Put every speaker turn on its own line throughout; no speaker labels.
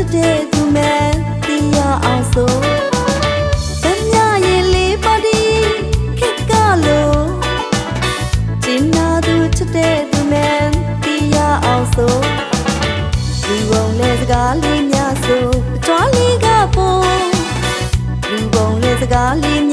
စ်တဲ့သူမဲသိရအောင်ဆိုတမျှရင်လေးပါတီခက်ကလို့ကျင်းနာသူချစ်တဲ့သူမဲသိရအောင်ဆိုလူဝုံလဲစကားလေးများဆိုအကြွားလေးကပေါ်လူဝုံလဲစကားလေး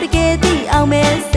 together, I'll miss.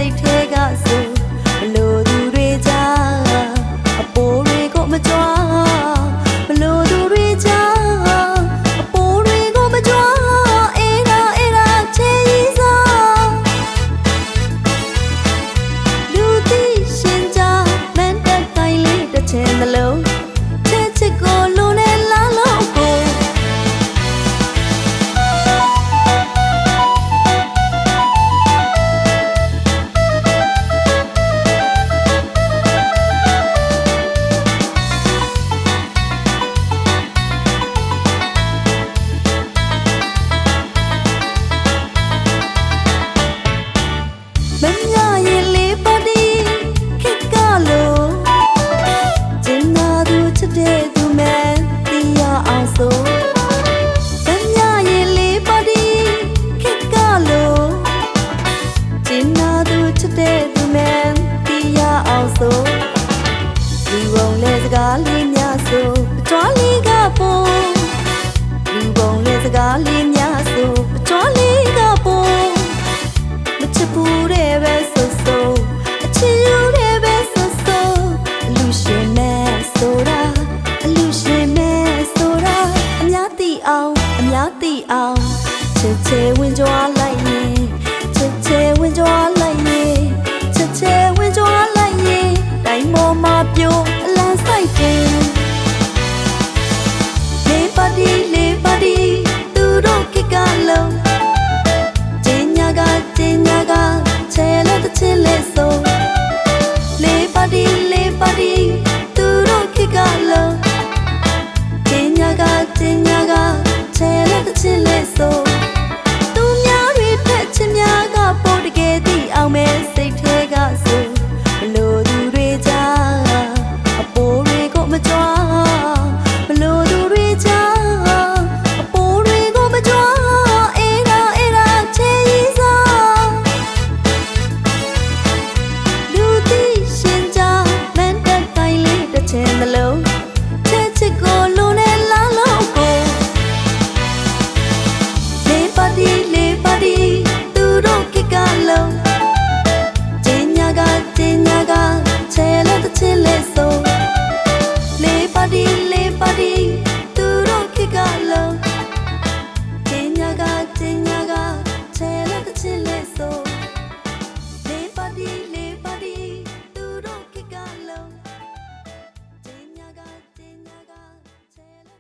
ချစ်ချေဝင်ကြွားလိုက်ရင်ချစ်ချေဝင်ကြွားလိုက်ရင်ချစ်ချေ